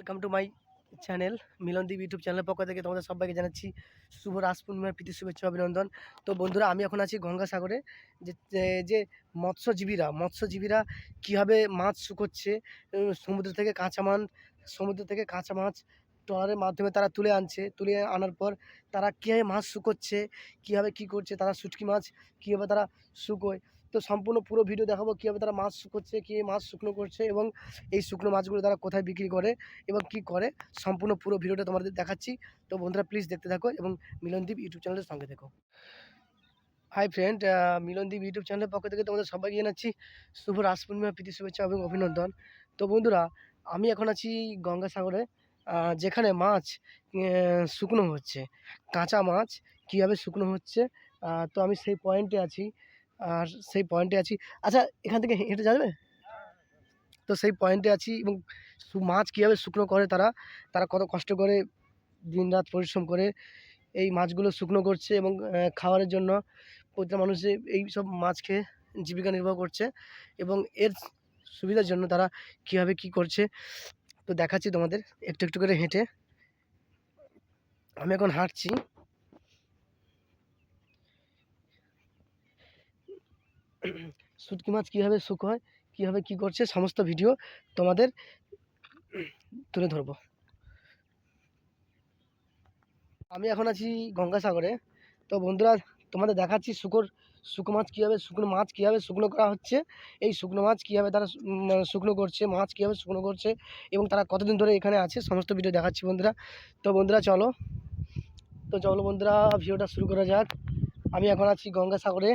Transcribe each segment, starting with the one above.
Welcome to my channel Milandeep YouTube চ্যানেলের পক্ষ থেকে তোমাদের সবাইকে জানাচ্ছি শুভ রাস পূর্ণিমার প্রীতি, শুভেচ্ছা, অভিনন্দন। তো বন্ধুরা, আমি এখন আছি গঙ্গাসাগরে, যে, যে- মৎস্যজীবীরা মৎস্যজীবীরা কীভাবে মাছ শুকোচ্ছে সমুদ্র থেকে কাঁচা মাছ সমুদ্র থেকে কাঁচা মাছ ট্রলারের মাধ্যমে তারা তুলে আনছে, তুলে আনার পর তারা কীভাবে মাছ শুকোচ্ছে, কীভাবে কী করছে, তারা শুটকি মাছ কীভাবে তারা শুকোয় তো সম্পূর্ণ পুরো ভিডিও দেখাবো কীভাবে তারা মাছ শুকোচ্ছে কীভাবে মাছ শুকনো করছে এবং এই শুকনো মাছগুলো তারা কোথায় বিক্রি করে এবং কি করে, সম্পূর্ণ পুরো ভিডিওটা তোমাদের দেখাচ্ছি। তো বন্ধুরা প্লিজ দেখতে থাকো এবং মিলনদীপ ইউটিউব চ্যানেলের সঙ্গে দেখো হাই ফ্রেন্ড মিলনদীপ ইউটিউব চ্যানেলের পক্ষ থেকে তোমাদের সবাইকে জানাচ্ছি শুভ রাস পূর্ণিমা প্রীতি শুভেচ্ছা, এবং অভিনন্দন। তো বন্ধুরা, আমি এখন আছি গঙ্গাসাগরে যেখানে মাছ শুকনো হচ্ছে। কাঁচা মাছ কীভাবে শুকনো হচ্ছে তো আমি সেই পয়েন্টে আছি। আর সেই পয়েন্টে আছি। আচ্ছা এখান থেকে হেঁটে যাবে? তো সেই পয়েন্টে আছি এবং মাছ কীভাবে শুকনো করে তারা? তারা কত কষ্ট করে দিন রাত পরিশ্রম করে এই মাছগুলো শুকনো করছে এবং খাবারের জন্য প্রতিটা মানুষে এই সব মাছ খেয়ে জীবিকা নির্বাহ করছে এবং এর সুবিধার জন্য তারা কীভাবে কী করছে? তো দেখাচ্ছি তোমাদের, একটু একটু করে হেঁটে। আমি এখন হাঁটছি। শুটকি মাছ কীভাবে শুকোয় কীভাবে কী করছে, সমস্ত ভিডিও তোমাদের তুলে ধরবো। আমি এখন আছি গঙ্গাসাগরে। তো বন্ধুরা, তোমাদের দেখাচ্ছি শুকোর শুকনো মাছ কীভাবে, শুকনো মাছ কীভাবে শুকনো করা হচ্ছে, এই শুকনো মাছ কীভাবে তারা শুকনো করছে, মাছ কীভাবে শুকনো করছে এবং তারা কতদিন ধরে এখানে আছে, সমস্ত ভিডিও দেখাচ্ছি বন্ধুরা। তো বন্ধুরা, চলো। তো চলো বন্ধুরা ভিডিওটা শুরু করা যাক। আমি এখন আছি গঙ্গাসাগরে।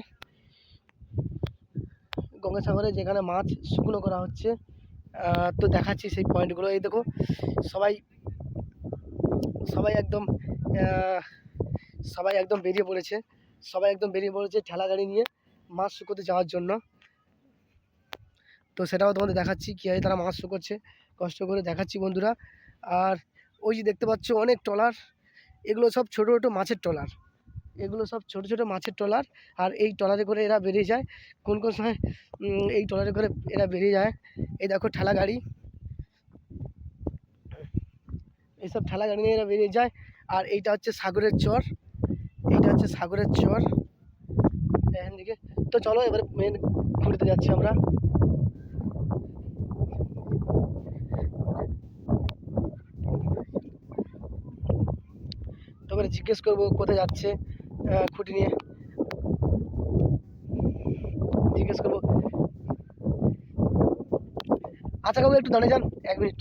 গঙ্গাসাগরে যেখানে মাছ শুকনো করা হচ্ছে তো দেখাচ্ছি সেই পয়েন্টগুলো। এই দেখো, সবাই সবাই একদম সবাই একদম বেরিয়ে পড়েছে। সবাই একদম বেরিয়ে পড়েছে ঠেলা গাড়ি নিয়ে মাছ শুকোতে যাওয়ার জন্য। তো সেটাও তোমাদের দেখাচ্ছি কীভাবে তারা মাছ শুকোচ্ছে। কষ্ট করে দেখাচ্ছি বন্ধুরা। আর ওই যে দেখতে পাচ্ছ, অনেক ট্রলার। এগুলো সব ছোটো ছোটো মাছের ট্রলার। এগুলো সব ছোটো ছোটো মাছের ট্রলার আর এই ট্রলারে করে এরা বেরিয়ে যায়। কোন কোন সময় এই ট্রলারে করে এরা বেরিয়ে যায়। এই দেখো ঠেলা গাড়ি। এইসব ঠেলা গাড়ি নিয়ে এরা বেরিয়ে যায়। আর এইটা হচ্ছে সাগরের চর। এইটা হচ্ছে সাগরের চর। এখান থেকে। তো চলো এবারে মেন ঘুরতে যাচ্ছি আমরা। তো এবারে জিজ্ঞেস করব কোথায় যাচ্ছে। খুঁটি নিয়ে। জিজ্ঞেস করব। আচ্ছা কাকু, একটু দাঁড়িয়ে যান, এক মিনিট।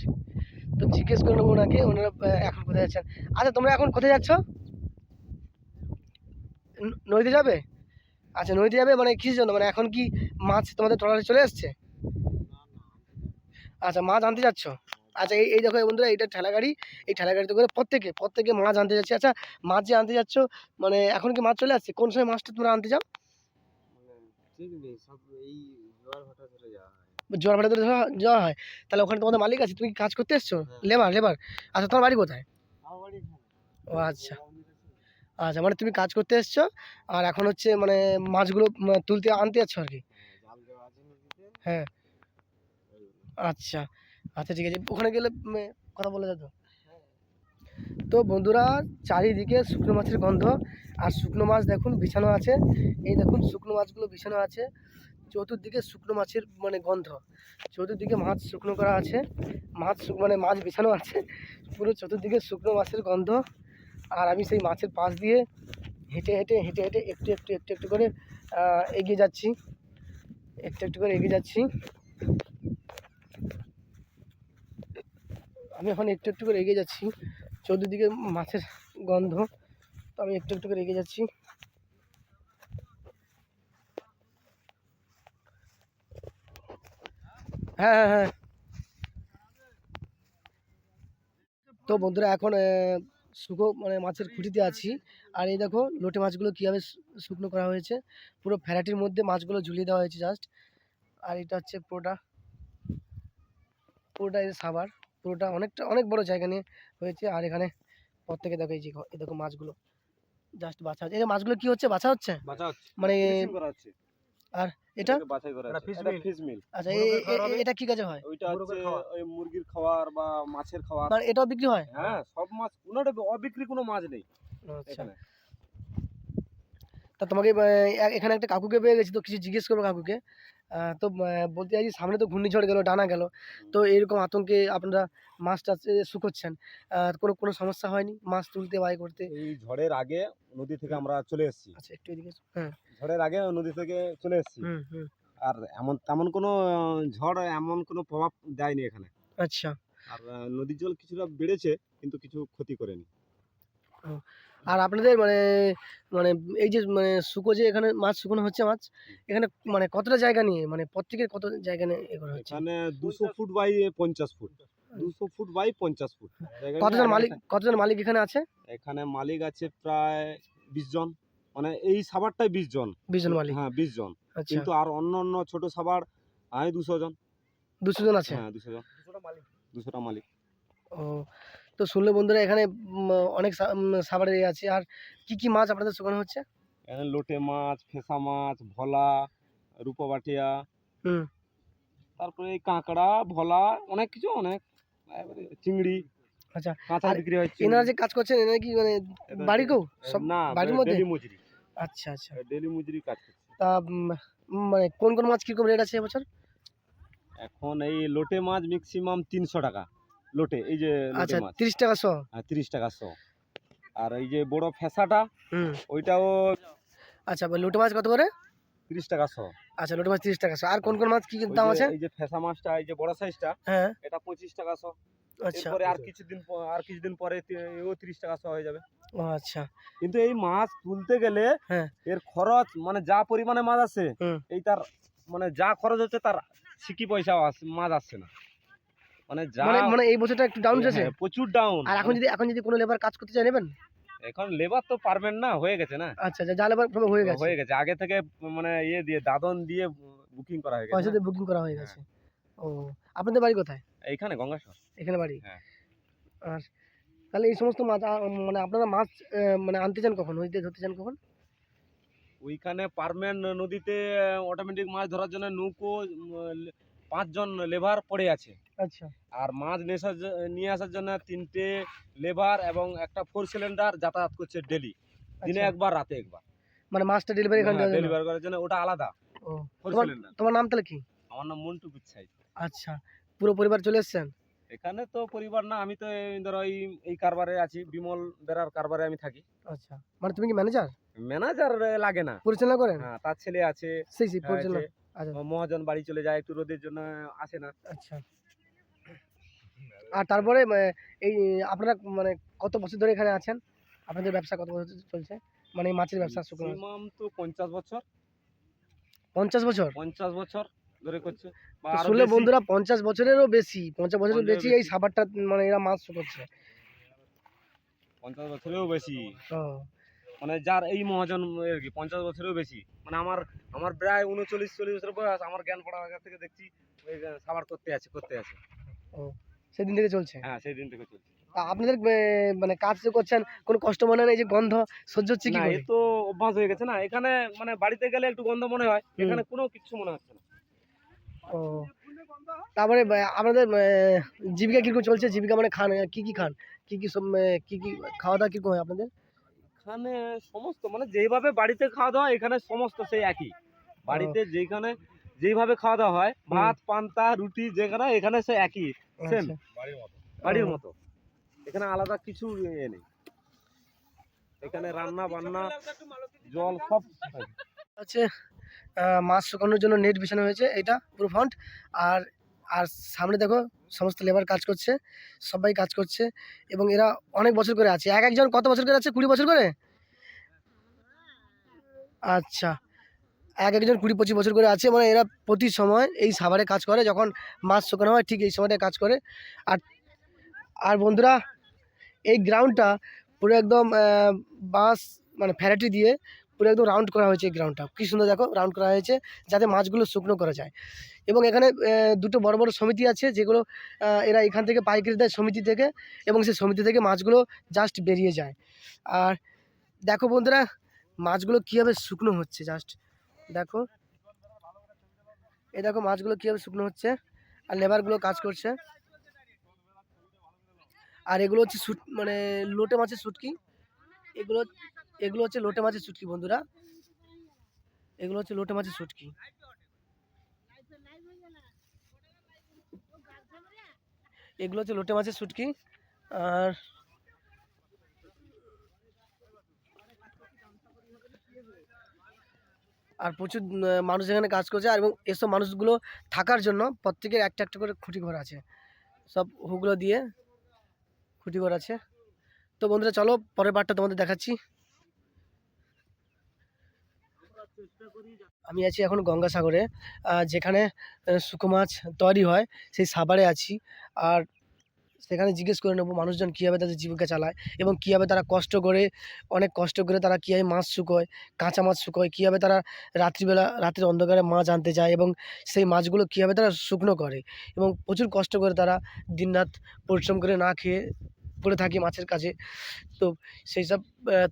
তো জিজ্ঞেস করে নেব ওনাকে, ওনারা এখন কোথায় যাচ্ছেন? আচ্ছা তোমরা এখন কোথায় যাচ্ছ? নদীতে যাবে? আচ্ছা নদীতে যাবে মানে কিসের জন্য? মানে এখন কি মাছ তোমাদের ট্রলারে চলে আসছে আচ্ছা মাছ আনতে যাচ্ছ? আচ্ছা এই এই দেখো এই বন্ধুরা এইটা ঠেলা গাড়ি এই ঠেলা গাড়িতে করে প্রত্যেকে প্রত্যেকে মাছ আনতে যাচ্ছে। আচ্ছা মাছ যে আনতে যাচ্ছ মানে এখন কি মাছ চলে আসছে? কোন সময় মাছটা তোমরা আনতে যাও? জোয়ার ভাটা ধরে যাওয়া হয়। তাহলে ওখানে তোমাদের মালিক আছে? তুমি কাজ করতে এসছো? হ্যাঁ। Labour labour? আচ্ছা তোমার বাড়ি কোথায়। ও আচ্ছা। আচ্ছা মানে তুমি কাজ করতে এসছো আর এখন হচ্ছে মানে মাছগুলো তুলতে আনতে যাচ্ছ আর কি? হ্যাঁ, হ্যাঁ। আচ্ছা। আচ্ছা ঠিক আছে। ওখানে গেলে কথা বলা যেত তো বন্ধুরা, চারিদিকে শুকনো মাছের গন্ধ। আর শুকনো মাছ দেখুন, বিছানো আছে। এই দেখুন, শুকনো মাছগুলো বিছানো আছে। চতুর্দিকে শুকনো মাছের মানে গন্ধ। চতুর্দিকে মাছ শুকনো করা আছে। মাছ মানে মাছ বিছানো আছে। পুরো চতুর্দিকে শুকনো মাছের গন্ধ। আর আমি সেই মাছের পাশ দিয়ে হেঁটে হেঁটে হেঁটে হেঁটে একটু একটু একটু একটু করে এগিয়ে যাচ্ছি। একটু একটু করে এগিয়ে যাচ্ছি। আমি এখন একটু একটু করে এগিয়ে যাচ্ছি। চতুর্দিকে মাছের গন্ধ। তো আমি একটু একটু করে এগিয়ে যাচ্ছি। হ্যাঁ হ্যাঁ হ্যাঁ। তো বন্ধুরা, এখন শুকো মানে মাছের খুঁটিতে আছি। আর এই দেখো, লোটে মাছগুলো কীভাবে শুকনো করা হয়েছে। পুরো ভ্যারাইটির মধ্যে মাছগুলো ঝুলিয়ে দেওয়া হয়েছে জাস্ট আর এটা হচ্ছে পুরোটা পুরোটা এই সাবার। পুরোটা অনেকটা অনেক বড় জায়গা নিয়ে হয়েছে। আর এখানে প্রত্যেকে দেখো এই যে এই দেখো মাছগুলো। জাস্ট বাছা হচ্ছে। এই মাছগুলো কি হচ্ছে? বাছা হচ্ছে? মানে finishing করা হচ্ছে। আর এটা। আচ্ছা? এটা কি কাজে হয়? ওইটা হচ্ছে ওই মুরগির খাওয়ার বা মাছের খাওয়ার। মানে এটাও বিক্রি হয়? হ্যাঁ সব মাছ কোনোটা অবিক্রি কোনো মাছ নেই। আচ্ছা। তা তোমাকে এখানে একটা কাকুকে পেয়ে গেছি তো কিছু জিজ্ঞেস করব কাকুকে। তো বলতে চাইছি সামনে তো ঘূর্ণিঝড় গেল ডানা গেল। তো এরকম আতঙ্কে আপনারা মাছ এ, শুকোচ্ছেন। কোনো কোনো সমস্যা হয়নি মাছ তুলতে বাই করতে? এই ঝড়ের আগে নদী থেকে আমরা চলে এসেছি। আচ্ছা একটু এদিকে হ্যাঁ। ঝড়ের আগে নদী থেকে চলে এসেছি। হুম হুম। আর এমন তেমন কোনো ঝড় এমন কোনো প্রভাব দেয়নি এখানে। আচ্ছা। আর নদীর জল কিছুটা বেড়েছে কিন্তু কিছু ক্ষতি করেনি। আর আপনাদের মানে মানে এই যে মানে শুকো যে এখানে মাছ শুকনো হচ্ছে মাছ এখানে মানে কতটা জায়গা নিয়ে মানে প্রত্যেকের কত জায়গা নিয়ে এ করা হচ্ছে? এখানে দুশো ফুট বাই পঞ্চাশ ফুট। দুশো ফুট বাই পঞ্চাশ ফুট। কতজন মালিক কতজন মালিক এখানে আছে? এখানে মালিক আছে প্রায় বিশ জন। মানে এই সাবারটাই বিশ জন। বিশ জন মালিক। হ্যাঁ বিশ জন। আচ্ছা। কিন্তু আর অন্য অন্য ছোট সাবার আমি দুশো জন। দুশো জন আছে? হ্যাঁ দুশো জন। দুশোটা মালিক। ও তো শুনলে বন্ধুরা এখানে অনেক সা- সাবারে ইয়ে আছে। আর কি কি মাছ আপনাদের শুকানো হচ্ছে? এখানে লোটে মাছ ফেসা মাছ ভোলা রূপবাটিয়া। হুম। তারপরে এই কাঁকড়া ভোলা অনেক কিছু অনেক। চিংড়ি। আচ্ছা, কাঁচা বিক্রি হয় এনারা যে কাজ করছেন এনারা কি মানে বাড়ি কেউ? সব না বাড়ির মধ্যে? ডেলি মজুরি। আচ্ছা আচ্ছা। ডেলি মজুরি কাজ করছে। তা মানে কোন কোন মাছ কীরকম রেট আছে এবছর? এখন এই লোটে মাছ ম্যাক্সিমাম তিনশো টাকা। লোটে এই যে আচ্ছা তিরিশ টাকা শো হ্যাঁ তিরিশ টাকা শো আর এই যে বড় ফেসাটা হুম। ওইটাও আচ্ছা লোটে মাছ কত করে? তিরিশ টাকা শো আচ্ছা লোটে মাছ তিরিশ টাকা শো আর কোন কোন মাছ কি কি দাম আছে? এই যে ফেসা মাছটা এই যে বড় সাইজটা হ্যাঁ। এটা পঁচিশ টাকা শো আচ্ছা। এরপরে আর কিছুদিন আর কিছুদিন পরে এও তিরিশ টাকা শো হয়ে যাবে। ও আচ্ছা। কিন্তু এই মাছ তুলতে গেলে হ্যাঁ। এর খরচ মানে যা পরিমাণে মাছ আছে। এই তার মানে যা খরচ হচ্ছে তার সিকি পয়সা মাছ আসছে না। মানে যা মানে মানে এই বছরটা একটু ডাউন আছে হ্যাঁ, প্রচুর ডাউন আর এখন যদি এখন যদি কোনো লেবার কাজ করতে চাই নেবেন? এখন লেবার তো পারবেন না হয়ে গেছে না। আচ্ছা আচ্ছা যা লেবার হয়ে গেছে। হয়ে গেছে। আগে থেকে মানে ইয়ে দিয়ে দাদন দিয়ে বুকিং করা হয়ে গেছে না? দিয়ে বুকিং করা হয়ে গেছে। ও আপনাদের বাড়ি কোথায়? এইখানে গঙ্গাসর এখানে বাড়ি? হ্যাঁ। আর তাহলে এই সমস্ত মাছ মানে আপনারা মাছ মানে আনতে চান কখন? নদীতে ধরতে চান কখন? ওইখানে পারমেন নদীতে অটোমেটিক মাছ ধরার জন্য নৌকো পাঁচজন লেবার পড়ে আছে। আচ্ছা। আর মাছ নিয়ে আসার নিয়ে আসার জন্য তিনটে লেবার এবং একটা ফোর সিলিন্ডার যাতায়াত করছে ডেলি দিনে আচ্ছা। একবার রাতে একবার। মানে মাছটা ডেলিভারি এখানে ডেলিভারি করার জন্য ওটা আলাদা। ফোর তোমার সিলিন্ডার তোমার নাম তাহলে কি? আমার নাম মন্টু পিচ্ছাই। আচ্ছা। পুরো পরিবার চলে এসেছেন? এখানে তো পরিবার না আমি তো ধরো এই এই কারবারে আছি বিমল বেরার কারবারে আমি থাকি। আচ্ছা। মানে তুমি কি ম্যানেজার ম্যানেজার লাগে না। পরিচালনা করেন? হ্যাঁ তার ছেলে আছে। সেই সেই হ্যাঁ, পরিচালনা। মহাজন বাড়ি চলে যায় একটু রোদের জন্য আসে না। আচ্ছা। আর তারপরে এই আপনারা মানে কত বছর ধরে এখানে আছেন? আপনাদের ব্যবসা কত বছর চলছে? মানে মাছের ব্যবসা মাছ। মিনিমাম তো পঞ্চাশ বছর। পঞ্চাশ বছর? পঞ্চাশ বছর ধরে করছে। শুনলে বন্ধুরা পঞ্চাশ বছরেরও বেশি। পঞ্চাশ বছরের বেশি এই। সাবারটা মানে এরা মাছ শুকোচ্ছে পঞ্চাশ বছরেও বেশি। মানে যার এই মহাজন আর কি পঞ্চাশ বছরেও বেশি। মানে আমার আমার প্রায় উনচল্লিশ চল্লিশ বছর বয়স আমার জ্ঞান পড়ার আগে থেকে দেখছি সাবার করতে আছে করতে আছে। সেদিন থেকে চলছে? হ্যাঁ সেই দিন থেকে চলছে। তা আপনাদের মানে কাজ যে করছেন কোনো কষ্ট মনে হয় না যে গন্ধ সহ্য হচ্ছে কি এ তো অভ্যাস হয়ে গেছে না এখানে মানে বাড়িতে গেলে একটু গন্ধ মনে হয় এখানে কোনো কিছু মনে হচ্ছে না। ও তারপরে আপনাদের জীবিকা কীরকম চলছে? জীবিকা মানে খান কি কি খান? কি কি সব কি কি খাওয়া দাওয়া কীরকম হয় আপনাদের? এখানে সমস্ত মানে যেইভাবে বাড়িতে খাওয়া দাওয়া এখানে সমস্ত সেই একই। বাড়িতে যেখানে যেইভাবে খাওয়া দাওয়া হয় ভাত পান্তা রুটি যেখানে এখানে সে একই Same. আচ্ছা। বাড়ির মতো। এখানে আলাদা কিছু ইয়ে নেই। এখানে রান্না বান্না জল সব হয়। হচ্ছে মাছ শুকানোর জন্য নেট বিছানো হয়েছে এটা পুরো ফ্রন্ট আর আর সামনে দেখো সমস্ত লেবার কাজ করছে, সবাই কাজ করছে এবং এরা অনেক বছর করে আছে। এক একজন কত বছর করে আছে? কুড়ি বছর করে? আচ্ছা এক একজন কুড়ি পঁচিশ বছর করে আছে। মানে এরা প্রতি সময় এই সাভারে কাজ করে, যখন মাছ শুকানো হয় ঠিক এই সময়টা কাজ করে। আর আর বন্ধুরা, এই গ্রাউন্ডটা পুরো একদম বাঁশ মানে ফ্যারাটি দিয়ে পুরো একদম রাউন্ড করা হয়েছে এই গ্রাউন্ডটা কি সুন্দর দেখো রাউন্ড করা হয়েছে, যাতে মাছগুলো শুকনো করা যায়। এবং এখানে দুটো বড় বড় সমিতি আছে, যেগুলো এরা এখান থেকে পাইকারি দেয় সমিতি থেকে, এবং সেই সমিতি থেকে মাছগুলো জাস্ট বেরিয়ে যায়। আর দেখো বন্ধুরা, মাছগুলো কীভাবে শুকনো হচ্ছে জাস্ট দেখো। এই দেখো মাছগুলো কীভাবে শুকনো হচ্ছে, আর লেবারগুলো কাজ করছে। আর এগুলো হচ্ছে মানে লোটে মাছের শুটকি এগুলো এগুলো হচ্ছে লোটে মাছের শুটকি বন্ধুরা। এগুলো হচ্ছে লোটে মাছের শুটকি এগুলো হচ্ছে লোটে মাছের শুটকি আর আর প্রচুর মানুষ এখানে কাজ করছে আর এবং এসব মানুষগুলো থাকার জন্য প্রত্যেকের একটা একটা করে খুঁটি ঘর আছে। সব হুগুলো দিয়ে খুঁটি ঘর আছে। তো বন্ধুরা চলো, পরের বারটা তোমাদের দেখাচ্ছি। আমি আছি এখন গঙ্গাসাগরে যেখানে শুকো মাছ তৈরি হয়, সেই সাভারে আছি। আর সেখানে জিজ্ঞেস করে নেব মানুষজন কীভাবে তাদের জীবিকা চালায় এবং কীভাবে তারা কষ্ট করে, অনেক কষ্ট করে তারা কীভাবে মাছ শুকোয়, কাঁচা মাছ শুকোয়, কীভাবে তারা রাত্রিবেলা রাত্রির অন্ধকারে মাছ আনতে যায় এবং সেই মাছগুলো কীভাবে তারা শুকনো করে এবং প্রচুর কষ্ট করে তারা দিনরাত পরিশ্রম করে না খেয়ে পড়ে থাকি মাছের কাছে। তো সেই সব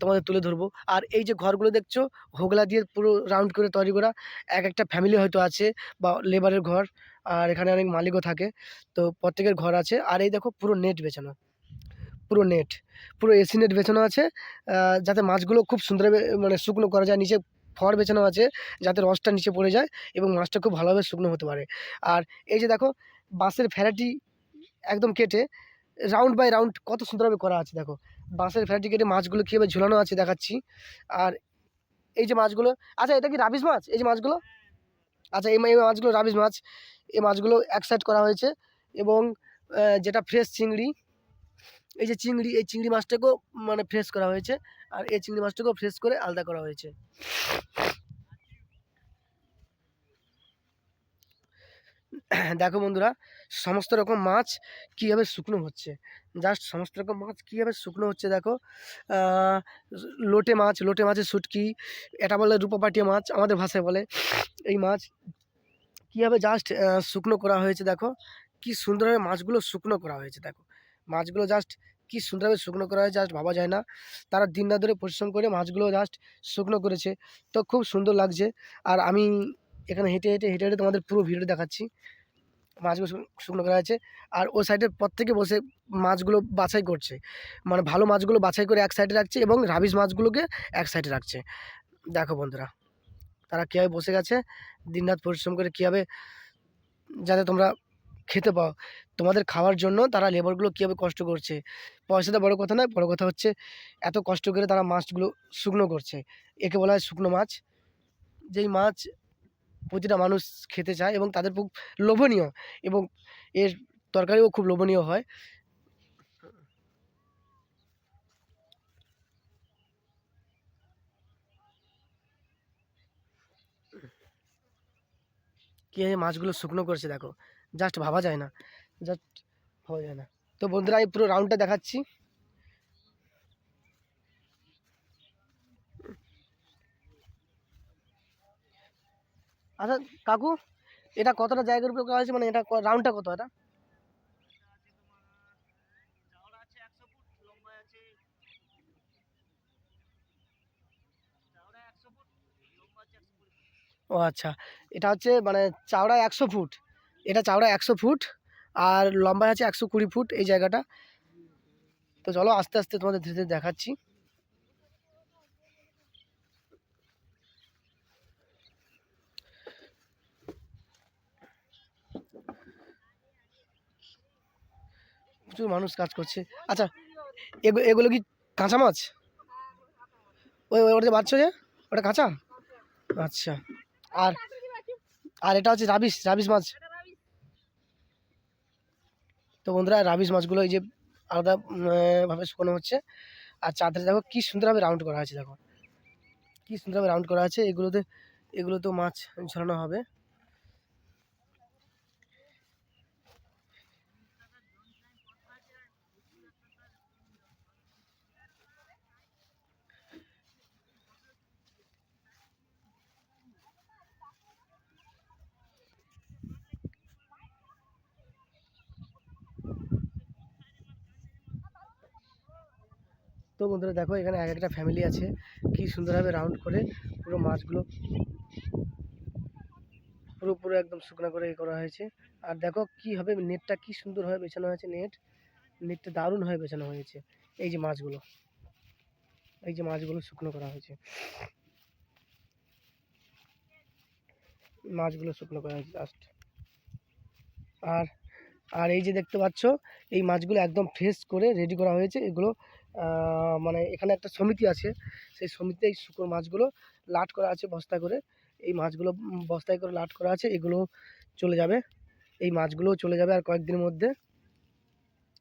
তোমাদের তুলে ধরবো। আর এই যে ঘরগুলো দেখছ, হোগলা দিয়ে পুরো রাউন্ড করে তৈরি করা। এক একটা ফ্যামিলি হয়তো আছে বা লেবারের ঘর, আর এখানে অনেক মালিকও থাকে। তো প্রত্যেকের ঘর আছে। আর এই দেখো পুরো নেট বেছানো। পুরো নেট পুরো এসি নেট বেছানো আছে। যাতে মাছগুলো খুব সুন্দর মানে শুকনো করা যায়। নিচে ফড় বেছানো আছে, যাতে রসটা নিচে পড়ে যায় এবং মাছটা খুব ভালোভাবে শুকনো হতে পারে। আর এই যে দেখো, বাঁশের ভ্যারাইটি একদম কেটে রাউন্ড বাই রাউন্ড কত সুন্দরভাবে করা আছে, দেখো। বাঁশের ভ্যারাইটি কেটে মাছগুলো কীভাবে ঝুলানো আছে দেখাচ্ছি। আর এই যে মাছগুলো আচ্ছা এটা কি রাবিশ মাছ? এই যে মাছগুলো? আচ্ছা এই এই মাছগুলো রাবিশ মাছ। এই মাছগুলো এক সাইড করা হয়েছে এবং যেটা ফ্রেশ চিংড়ি, এই যে চিংড়ি, এই চিংড়ি মাছটাকেও মানে ফ্রেশ করা হয়েছে। আর এই চিংড়ি মাছটাকেও ফ্রেশ করে আলাদা করা হয়েছে। দেখো বন্ধুরা, সমস্ত রকম মাছ কীভাবে শুকনো হচ্ছে? জাস্ট সমস্ত রকম মাছ কীভাবে শুকনো হচ্ছে দেখো। লোটে মাছ, লোটে মাছের শুটকি, এটা বলে রূপাপাটিয়া মাছ, আমাদের ভাষায় বলে এই মাছ। কীভাবে জাস্ট শুকনো করা হয়েছে দেখো? কি সুন্দরভাবে মাছগুলো শুকনো করা হয়েছে দেখো। মাছগুলো জাস্ট কি সুন্দরভাবে শুকনো করা হয়েছে জাস্ট ভাবা যায় না। তারা দিন রাত ধরে পরিশ্রম করে মাছগুলো জাস্ট শুকনো করেছে। তো খুব সুন্দর লাগছে। আর আমি এখানে হেঁটে হেঁটে হেঁটে হেঁটে তোমাদের পুরো ভিডিও দেখাচ্ছি। মাছগুলো শুকনো করা হয়েছে আর ওই সাইডে প্রত্যেকে বসে মাছগুলো বাছাই করছে। মানে ভালো মাছগুলো বাছাই করে এক সাইডে রাখছে এবং রাবিশ মাছগুলোকে এক সাইডে রাখছে। দেখো বন্ধুরা, তারা কীভাবে বসে গেছে, দিনরাত পরিশ্রম করে কীভাবে যাতে তোমরা খেতে পাও, তোমাদের খাওয়ার জন্য তারা লেবারগুলো কীভাবে কষ্ট করছে। পয়সাটা বড় কথা নয়, বড় কথা হচ্ছে এত কষ্ট করে তারা মাছগুলো শুকনো করছে। একে বলা হয় শুকনো মাছ। যেই মাছ প্রতিটা মানুষ খেতে চায় এবং তাদের খুব লোভনীয় এবং এর তরকারিও খুব লোভনীয় হয়। কীভাবে মাছগুলো শুকনো করছে দেখো? জাস্ট ভাবা যায় না। জাস্ট ভাবা যায় না। তো বন্ধুরা এই পুরো রাউন্ডটা দেখাচ্ছি। আচ্ছা কাকু, এটা কতটা জায়গার উপরে করা হয়েছে? মানে এটা রাউন্ডটা কত এটা? ও আচ্ছা এটা হচ্ছে মানে চাওড়া একশো ফুট। এটা চাওড়া একশো ফুট আর লম্বায় আছে একশো কুড়ি ফুট এই জায়গাটা। তো চলো আস্তে আস্তে তোমাদের ধীরে ধীরে দেখাচ্ছি। প্রচুর মানুষ কাজ করছে। আচ্ছা এগু- এগুলো কি কাঁচা মাছ? ওই ওটা বাচ্চা যে ওটা কাঁচা? আচ্ছা আর আর এটা হচ্ছে রাবিশ রাবিশ মাছ। তো বন্ধুরা রাবিশ মাছগুলো এই যে আলাদা উম, আহ, ভাবে শুকানো হচ্ছে। আর চাঁদরে দেখো কি সুন্দরভাবে রাউন্ড করা আছে দেখো। কি সুন্দরভাবে রাউন্ড করা আছে এগুলোতে এগুলো তো মাছ ঝরানো হবে। তো বন্ধুরা দেখো, এখানে এক একটা ফ্যামিলি আছে। কি সুন্দরভাবে রাউন্ড করে পুরো মাছগুলো পুরো পুরো একদম শুকনো করে এ করা হয়েছে। আর দেখো কীভাবে নেটটা কি সুন্দরভাবে বেছানো হয়েছে, নেট। নেটটা দারুণভাবে বেছানো হয়েছে। এই যে মাছগুলো, এই যে মাছগুলো শুকনো করা হয়েছে। মাছগুলো শুকনো করা হয়েছে জাস্ট আর আর এই যে দেখতে পাচ্ছ, এই মাছগুলো একদম ফ্রেশ করে রেডি করা হয়েছে। এগুলো মানে এখানে একটা সমিতি আছে। সেই সমিতিতে এই শুকনো মাছগুলো লাট করা আছে বস্তা করে। এই মাছগুলো বস্তায় করে লাট করা আছে, এগুলো চলে যাবে। এই মাছগুলো চলে যাবে আর কয়েকদিনের মধ্যে।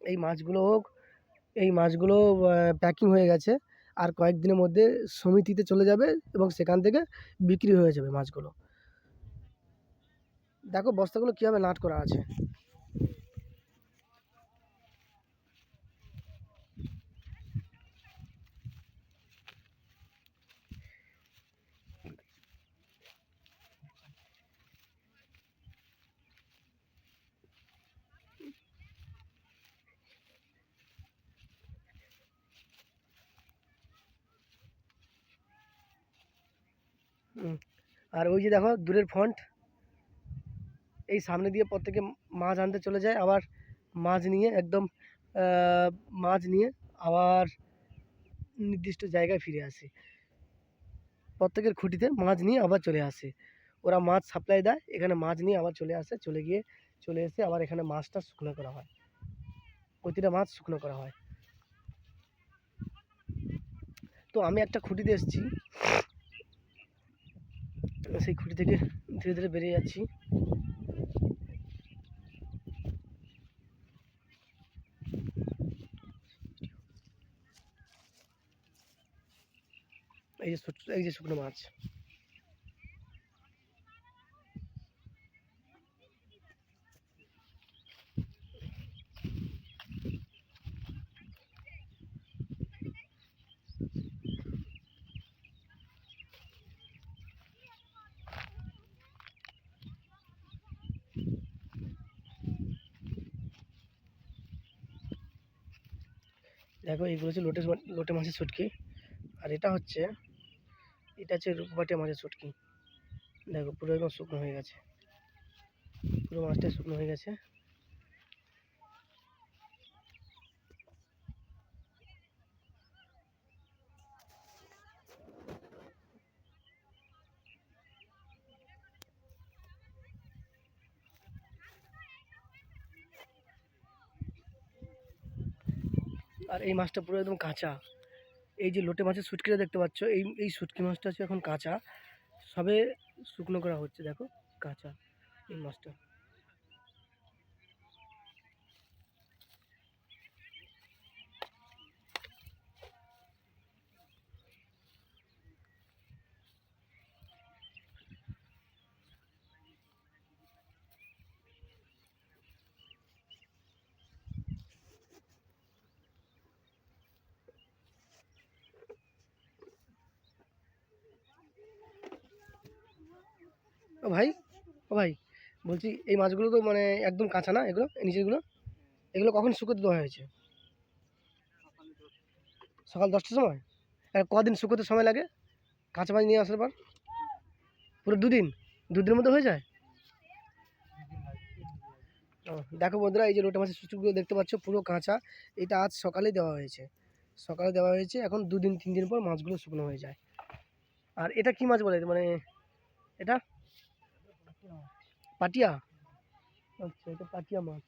এই মাছগুলো হোক, এই মাছগুলো প্যাকিং হয়ে গেছে। আর কয়েকদিনের মধ্যে সমিতিতে চলে যাবে এবং সেখান থেকে বিক্রি হয়ে যাবে মাছগুলো। দেখো বস্তাগুলো কীভাবে লাট করা আছে হুম। আর ওই যে দেখো, দূরের ফন্ট এই সামনে দিয়ে প্রত্যেকে মাছ আনতে চলে যায়। আবার মাছ নিয়ে একদম মাছ নিয়ে আবার নির্দিষ্ট জায়গায় ফিরে আসে। প্রত্যেকের খুঁটিতে মাছ নিয়ে আবার চলে আসে। ওরা মাছ সাপ্লাই দেয়, এখানে মাছ নিয়ে আবার চলে আসে, চলে গিয়ে চলে এসে আবার এখানে মাছটা শুকনো করা হয়। প্রতিটা মাছ শুকনো করা হয়। তো আমি একটা খুঁটিতে এসেছি। সেই খুঁটি থেকে ধীরে ধীরে বেরিয়ে যাচ্ছি। এই যে এই যে শুকনো মাছ। দেখো এইগুলো হচ্ছে লোটে লোটে মাছের শুটকি আর এটা হচ্ছে এটা হচ্ছে রূপবাটে মাছের শুটকি দেখো, পুরো একদম শুকনো হয়ে গেছে। পুরো মাছটা শুকনো হয়ে গেছে। এই মাছটা পুরো একদম কাঁচা। এই যে লোটে মাছের সুটকিটা দেখতে পাচ্ছ, এই এই সুটকি মাছটা হচ্ছে এখন কাঁচা। সবে শুকনো করা হচ্ছে, দেখো, কাঁচা এই মাছটা। ও ভাই ও ভাই, বলছি এই মাছগুলো তো মানে একদম কাঁচা না এগুলো নিচেরগুলো? এগুলো কখন শুকোতে দেওয়া হয়েছে? সকাল দশটার সময়? আর কদিন শুকোতে সময় লাগে? কাঁচা মাছ নিয়ে আসার পর? পুরো দুদিন? দুদিনের মধ্যে হয়ে যায়? দেখো বন্ধুরা, এই যে লোটা মাছের সুচুগুলো দেখতে পাচ্ছ, পুরো কাঁচা। এটা আজ সকালে দেওয়া হয়েছে। সকালে দেওয়া হয়েছে, এখন দুদিন, তিন দিন পর মাছগুলো শুকনো হয়ে যায়। আর এটা কি মাছ বলে? মানে এটা পাটিয়া আচ্ছা এটা পাটিয়া মাছ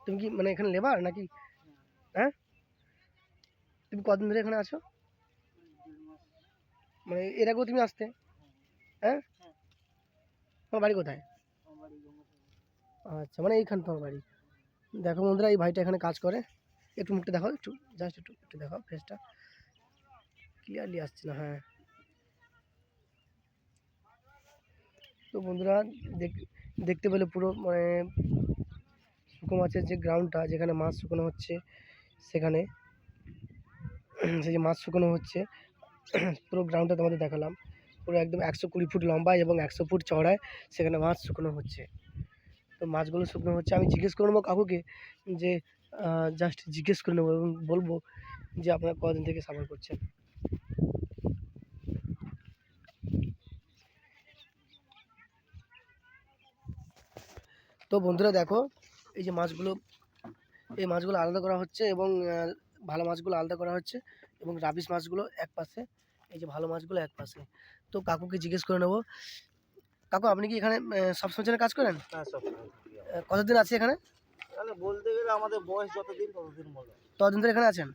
তুমি কি মানে এখানে লেবার নাকি হ্যাঁ তুমি কদিন ধরে এখানে আছো মানে এর আগেও তুমি আসতে হ্যাঁ তোমার বাড়ি কোথায় আচ্ছা মানে এইখান তোমার বাড়ি দেখো বন্ধুরা এই ভাইটা এখানে কাজ করে একটু মুখটা দেখাও, একটু জাস্ট একটু একটু দেখাও ফেসটা ক্লিয়ারলি আসছে না হ্যাঁ। তো বন্ধুরা, দেখ- দেখতে পেলে পুরো মানে শুকনো মাছের যে গ্রাউন্ডটা যেখানে মাছ শুকনো হচ্ছে, সেখানে, সেই যে মাছ শুকনো হচ্ছে, পুরো গ্রাউন্ডটা তোমাদের দেখালাম। পুরো একদম একশো কুড়ি ফুট লম্বা এবং একশো ফুট চওড়ায় সেখানে মাছ শুকনো হচ্ছে। তো মাছগুলো শুকনো হচ্ছে। আমি জিজ্ঞেস করে নেব কাকুকে যে জাস্ট জিজ্ঞেস করে নেব এবং বলব যে আপনারা কদিন থেকে সাফার করছেন। তো বন্ধুরা দেখো এই যে মাছগুলো এই মাছগুলো আলাদা করা হচ্ছে এবং ভালো মাছগুলো আলাদা করা হচ্ছে এবং রাবিশ মাছগুলো এক পাশে এই যে ভালো মাছগুলো এক পাশে। তো কাকুকে জিজ্ঞেস করে নেব কাকু আপনি কি এখানে সবসময় কাজ করেন? হ্যাঁ কতদিন আছে এখানে? তাহলে বলতে গেলে আমাদের বয়স যতদিন ততদিন মনে ততদিন ধরে এখানে আছেন?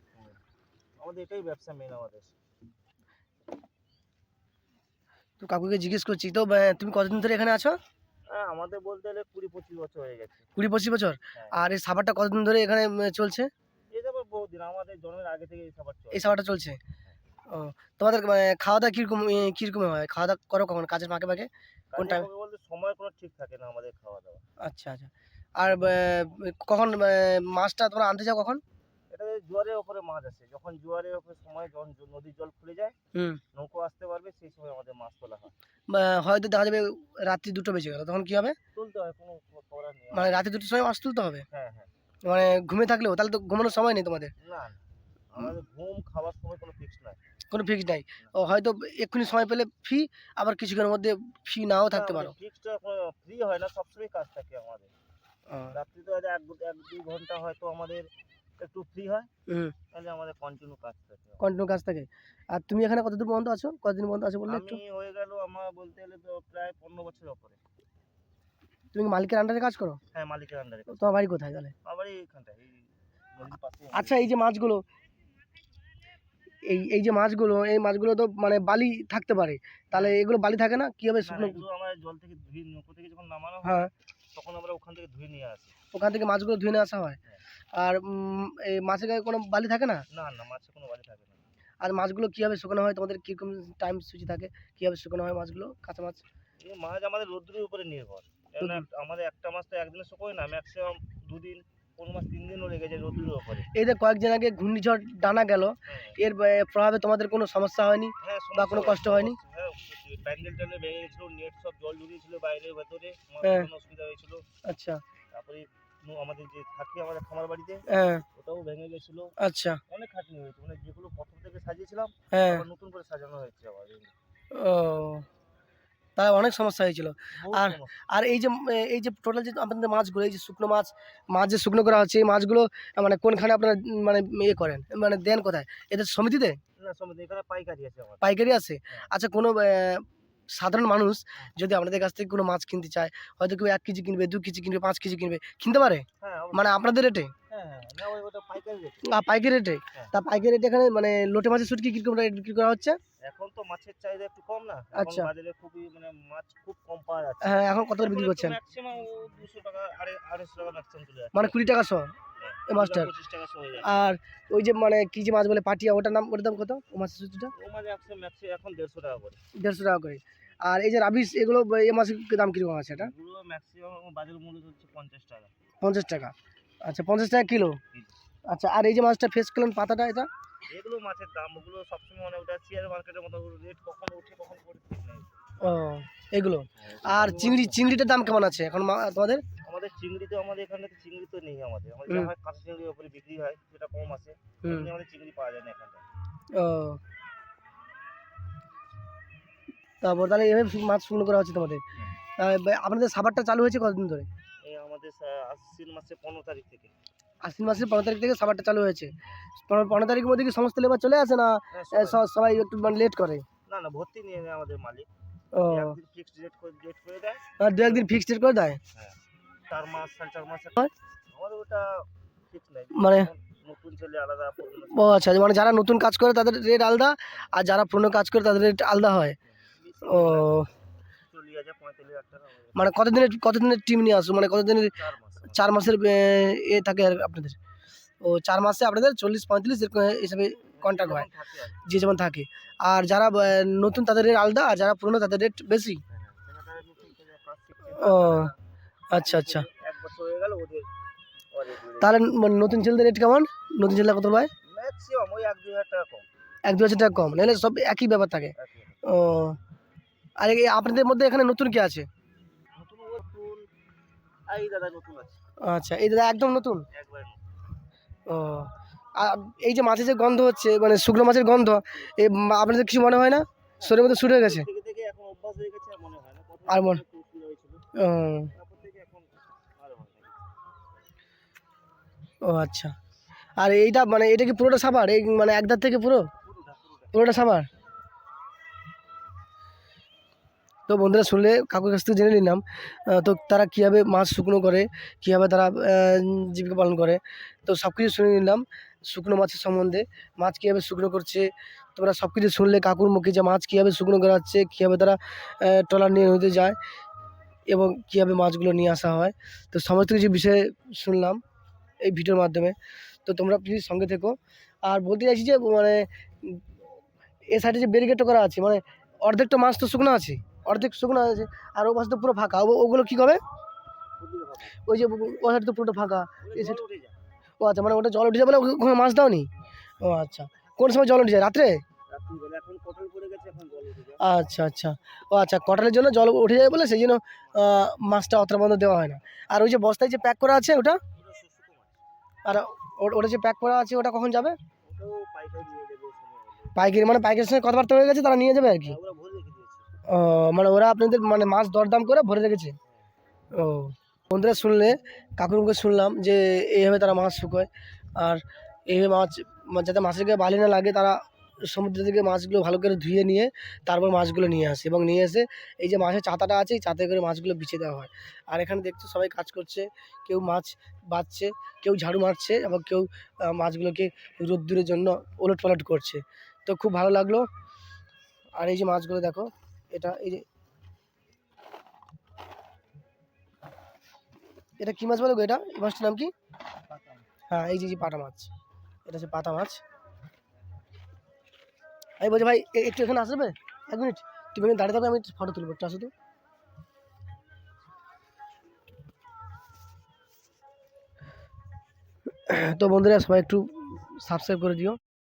আমাদের এটাই ব্যবসা মেন আমাদের। তো কাকুকে জিজ্ঞেস করছি তো তুমি কতদিন ধরে এখানে আছো? হ্যাঁ আমাদের বলতে গেলে কুড়ি পঁচিশ বছর হয়ে গেছে। কুড়ি পঁচিশ বছর? হ্যাঁ। আর এই সাবারটা কতদিন ধরে এখানে চলছে? এই তারপর বহুদিন আমাদের জন্মের আগে থেকে এই চলে। এই সাবারটা চলছে? ও তোমাদের আহ, খাওয়া দাওয়া কীরকম কীরকম হয়? খাওয়া দাওয়া করো কখন? কাজের ফাঁকে ফাঁকে? কোন? আমাকে বলতে সময় কোনো ঠিক থাকে না আমাদের খাওয়া দাওয়া আচ্ছা আচ্ছা। আর কখন মাছটা তোমরা আনতে যাও কখন? এটা জোয়ারের ওপরে মাছ আছে। যখন জোয়ারের ওপরে সময় যখন নদীর জল খুলে যায় হুম। নৌকো আসতে পারবে সেই সময় আমাদের মাছ তোলা হয়। হয়তো দেখা যাবে রাত্রি দুটো বেজে গেল তখন কি হবে? তুলতে হয় কোনো করার নেই। মানে রাত্রি দুটোর সময় মাছ তুলতে হবে? হ্যাঁ হ্যাঁ। মানে ঘুমিয়ে থাকলেও তাহলে তো ঘুমানোর সময় নেই তোমাদের? না আমাদের ঘুম খাওয়ার সময় কোনো ফিক্স নাই। কোনো ফিক্স নাই? ও হয়তো এক্ষুনি সময় পেলে ফ্রি আবার কিছুক্ষণের মধ্যে ফ্রি নাও থাকতে পারো। ফিক্সটা ফ্রি হয় না সবসময় কাজ থাকে আমাদের। রাত্রি তো এক এক দুই ঘণ্টা হয়তো আমাদের একটু ফ্রি হয়। তাহলে আমাদের কন্টিনিউ কাজ থাকে। কন্টিনিউ কাজ থাকে। আর তুমি এখানে পর্যন্ত আছো? কতদিন পর্যন্ত আছো বললে একটু? আমি হয়ে গেল আমার বলতে গেলে তো প্রায় পনেরো বছর ওপরে। তুমি মালিকের আন্ডারে কাজ করো? হ্যাঁ মালিকের আন্ডারে তোমার বাড়ি কোথায় তাহলে? আমার এই আচ্ছা এই যে মাছগুলো এই এই যে মাছগুলো এই মাছগুলো তো মানে বালি থাকতে পারে। তাহলে এগুলো বালি থাকে না? কি হবে শুকনো আমরা জল থেকে ধুয়ে নৌকো থেকে যখন নামানো হয় হ্যাঁ। তখন আমরা ওখান থেকে ধুয়ে নিয়ে আসি। ওখান থেকে মাছগুলো ধুয়ে নিয়ে আসা হয়। আর এই মাছের গায়ে কোনো বালি থাকে না? না না মাছে কোনো বালি থাকে না। আর মাছগুলো কীভাবে শুকানো হয়? তোমাদের কীরকম টাইম সূচি থাকে? কীভাবে শুকানো হয় মাছগুলো? কাঁচা মাছ? এই মাছ আমাদের রোদ্রের উপরে নির্ভর। আমাদের একটা মাছ তো একদিনে শুকোয় না ম্যাক্সিমাম দুদিন কোনো মাছ তিন দিনও লেগে যায় রোদ্রের উপরে। এই যে কয়েকদিন আগে ঘূর্ণিঝড় ডানা গেল হ্যাঁ। এর প্রভাবে তোমাদের কোনো সমস্যা হয়নি? হ্যাঁ বা কোনো কষ্ট হয়নি? প্যান্ডেল টানে ভেঙে গেছিল নেট সব জল ঢুকেছিল বাইরের ভেতরে হ্যাঁ। কোনো অসুবিধা হয়েছিল। আচ্ছা। তারপরে আমাদের যে থাকি আমাদের খামার বাড়িতে হ্যাঁ। ওটাও ভেঙে গেছিল। আচ্ছা। অনেক খাটনি হয়েছে মানে যেগুলো প্রথম থেকে সাজিয়েছিলাম হ্যাঁ। নতুন করে সাজানো হয়েছে আবার। ও। তাহলে অনেক সমস্যা হয়েছিল। আর- আর এই যে এই যে টোটাল যে আপনাদের মাছগুলো এই যে শুকনো মাছ মাছ যে শুকনো করা হচ্ছে এই মাছগুলো মানে কোনখানে আপনারা মানে ইয়ে করেন মানে দেন কোথায়? এদের সমিতিতে? পাইকারি আছে পাইকারি আছে? হ্যাঁ। আচ্ছা কোনো সাধারণ মানুষ যদি আপনাদের কাছ থেকে কোনো মাছ কিনতে চায় হয়তো কেউ এক কেজি কিনবে দু কেজি কিনবে পাঁচ কেজি কিনবে কিনতে পারে? হ্যাঁ মানে আপনাদের রেটে? হ্যাঁ হ্যাঁ না পাইকারি রেট হ্যাঁ। তা পাইকারি রেটে এখানে মানে লোটে মাছের সুটকি কীরকম রেট বিক্রি করা হচ্ছে? এখন তো মাছের চাহিদা একটু কম না আচ্ছা। বাজারে খুবই মানে মাছ খুব কম পাওয়া যাচ্ছে। হ্যাঁ এখন কত করে বিক্রি করছেন? ম্যাক্সিমাম দুশো টাকা আড়াই আড়াইশো টাকা ম্যাক্সিমাম চলে যাচ্ছে। মানে কুড়ি টাকা শো? হ্যাঁ, এই মাছটার। আর ওই যে মানে কি যে মাছ বলে পাটিয়া ওটার নাম ওটার দাম কত? ও মাছের সুটিটা ও মাছ একশো ম্যাক্সি এখন দেড়শো টাকা করে। দেড়শো টাকা করে। আর এই যে রাবিস এগুলো এই মাছের দাম কীরকম আছে এটা? ম্যাক্সিমাম বাজার মূল্য হচ্ছে পঞ্চাশ টাকা। পঞ্চাশ টাকা। আচ্ছা পঞ্চাশ টাকা কিলো? আচ্ছা আর এই যে মাছটা ফেস করলেন পাতাটা এটা? এগুলো মাছের দাম ওগুলো সবসময় মানে ওটা শেয়ার মার্কেটের মতো রেট কখন উঠে কখন পড়ে ও এগুলো? আর চিংড়ি চিংড়িটার দাম কেমন আছে এখন তোমাদের? আমাদের চিংড়ি তো আমাদের এখানে তো চিংড়ি তো নেই আমাদের। আমাদের যা কাঁচা চিংড়ির উপরে বিক্রি হয় সেটা কম আছে। আমাদের চিংড়ি পাওয়া যায় না এখানটা ও। তারপর তাহলে এভাবে মাছ শুকনো করা হচ্ছে তোমাদের? আপনাদের সাবারটা চালু হয়েছে কতদিন ধরে? আমাদের আশ্বিন মাসে পনেরো তারিখ থেকে। আশ্বিন মাসের পনেরো তারিখ থেকে সাবারটা চালু হয়েছে। পনেরো তারিখের মধ্যে কি সমস্ত লেবার চলে আসে না হ্যাঁ, সবাই- একটু মানে লেট করে? না না ভর্তি নিয়ে নেয় আমাদের মালিক। ও। ফিক্সড রেট করে ডেট করে দেয়। আর দু একদিন ফিক্সড রেট করে দেয়? চার মাস সাড়ে চার মাস হয়? আমাদের ওটা নাই। মানে? নতুন ছেলে আলাদা ও আচ্ছা মানে যারা নতুন কাজ করে তাদের রেট আলাদা আর যারা পুরনো কাজ করে তাদের রেট আলাদা হয়। ও। মানে কতদিনের কতদিনের টিম নিয়ে আসো? মানে কতদিনের চার মাসের। এ, থাকে আর আপনাদের? ও চার মাসে আপনাদের চল্লিশ পঁয়তাল্লিশ এরকম হিসাবে কন্ট্যাক্ট হয়। যে যেমন থাকে। আর যারা নতুন তাদের রেট আলাদা আর যারা পুরনো তাদের রেট বেশি। হ্যাঁ, হ্যাঁ। ও আচ্ছা আচ্ছা। তাহলে মানে নতুন ছেলেদের রেট কেমন? নতুন ছেলেরা কত পায়? এক দু হাজার টাকা কম। নাহলে সব একই ব্যাপার থাকে। ও আর এই আপনাদের মধ্যে এখানে নতুন কে আছে? আচ্ছা এই দাদা একদম নতুন? ও এই যে মাছের যে গন্ধ হচ্ছে মানে শুকনো মাছের গন্ধ এই আপনাদের কিছু মনে হয় না? শরীরের মধ্যে শুরু হয়ে গেছে? আর মনে ও, আচ্ছা। আর এইটা মানে এটা কি পুরোটা সাবার এই মানে একদার থেকে পুরো? পুরোটা সাবার তো বন্ধুরা শুনলে কাকুর কাছ থেকে জেনে নিলাম তো তারা কীভাবে মাছ শুকনো করে, কীভাবে তারা জীবিকা পালন করে, তো সব কিছু শুনে নিলাম শুকনো মাছের সম্বন্ধে, মাছ কীভাবে শুকনো করছে, তোমরা সব কিছু শুনলে কাকুর মুখে যে মাছ কীভাবে শুকনো করা হচ্ছে, কীভাবে তারা ট্রলার নিয়ে নদীতে যায় এবং কীভাবে মাছগুলো নিয়ে আসা হয়, তো সমস্ত কিছু বিষয়ে শুনলাম এই ভিডিওর মাধ্যমে, তো তোমরা প্লিজ সঙ্গে থেকো। আর বলতে চাইছি যে মানে এ সাইডে যে ব্যারিকেডটা করা আছে মানে অর্ধেকটা মাছ তো শুকনো আছে? অর্ধেক শুকনো আছে আর ও পাশে তো পুরো ফাঁকা। ওগুলো কী হবে ওই যে ও সাইড তো পুরোটা ফাঁকা। এই যায়। ও আচ্ছা মানে ওটা জল উঠে যাবে বলে ওখানে- মাছ দাওনি? ও আচ্ছা। কোন সময় জল উঠে যায়? রাত্রে? আচ্ছা আচ্ছা। ও আচ্ছা কটালের জন্য জল উঠে যায় বলে সেই জন্য মাছটা অতটা বন্ধ দেওয়া হয় না। আর ওই যে বস্তায় যে প্যাক করা আছে ওটা? আর ওটা যে প্যাক করা আছে ওটা কখন যাবে? পাইকারি মানে পাইকারির সঙ্গে কথাবার্তা হয়ে গেছে তারা নিয়ে যাবে আর কি। ও মানে ওরা আপনাদের মানে মাছ দরদাম করে ভরে রেখেছে। ও, বন্ধুরা শুনলে কাকুর মুখে শুনলাম যে এইভাবে তারা মাছ শুকোয়। আর এইভাবে মাছ যাতে মাছের গায়ে বালি না লাগে, তারা সমুদ্র থেকে মাছগুলো ভালো করে ধুয়ে নিয়ে তারপর মাছগুলো নিয়ে আসে এবং নিয়ে এসে এই যে মাছের চাতাটা আছে, এই চাতায় করে মাছগুলো বিছিয়ে দেওয়া হয়। আর এখানে দেখছ সবাই কাজ করছে, কেউ মাছ বাছছে কেউ ঝাড়ু মারছে এবং কেউ মাছগুলোকে রোদ্দুরের জন্য ওলট পালট করছে। তো খুব ভালো লাগল। আর এই যে মাছগুলো দেখো এটা, এই যে এটা কি মাছ বলে এটা? এই মাছটার নাম কি? হ্যাঁ এই যে যে পাটা মাছ। এটা হচ্ছে পাতা মাছ। আমি বলছি ভাই একটু এখানে আসবে? এক মিনিট। তুমি দাঁড়িয়ে থাকো, আমি ফটো তুলবো, একটু আসো তো। তো বন্ধুরা, সবাই একটু সাবস্ক্রাইব করে দিও।